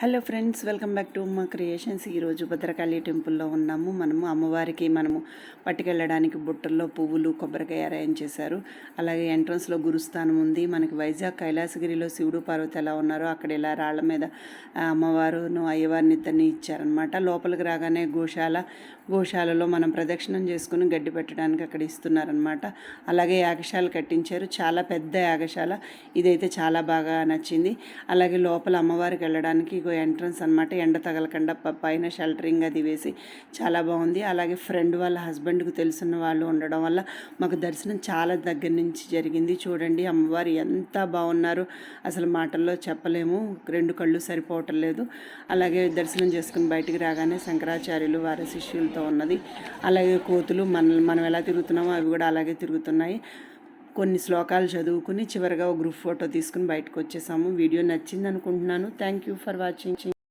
Hello friends welcome back to మా creations. ఈరోజు భద్రకాళి టెంపుల్లో ఉన్నాము. మనము అమ్మవారికి మనము పట్టుకెళ్ళడానికి బుట్టల్లో పువ్వులు కొబ్బరికాయ అరేంజ్ చేశారు. అలాగే ఎంట్రన్స్లో గురుస్థానం ఉంది. మనకి వైజాగ్ కైలాసగిరిలో శివుడు పార్వతి ఎలా ఉన్నారో అక్కడ ఇలా రాళ్ళ మీద అమ్మవారును అయ్యవారిని ఇద్దరిని ఇచ్చారనమాట లోపలికి రాగానే గోశాల గోశాలలో మనం ప్రదక్షిణం చేసుకుని గడ్డి పెట్టడానికి అక్కడ ఇస్తున్నారనమాట అలాగే యాగశాల కట్టించారు. చాలా పెద్ద యాగశాల. ఇదైతే చాలా బాగా నచ్చింది. అలాగే లోపల అమ్మవారికి వెళ్ళడానికి ఇదిగో ఎంట్రన్స్ అనమాట ఎండ తగలకుండా పైన షెల్టరింగ్ అది వేసి చాలా బాగుంది. అలాగే ఫ్రెండ్ వాళ్ళ హస్బెండ్కి తెలిసిన వాళ్ళు ఉండడం వల్ల మాకు దర్శనం చాలా దగ్గర నుంచి జరిగింది. చూడండి అమ్మవారు ఎంత బాగున్నారు. అసలు మాటల్లో చెప్పలేము. రెండు కళ్ళు సరిపోవటం లేదు. అలాగే దర్శనం చేసుకుని బయటికి రాగానే శంకరాచార్యులు వారి శిష్యులతో ఉన్నది. అలాగే కోతులు మన మనం ఎలా తిరుగుతున్నామో అవి కూడా అలాగే తిరుగుతున్నాయి. కొన్ని శ్లోకాలు చదువుకుని చివరిగా ఒక గ్రూప్ ఫోటో తీసుకుని బయటకు వచ్చేసాము. వీడియో నచ్చింది అనుకుంటున్నాను థ్యాంక్ యూ ఫర్ వాచింగ్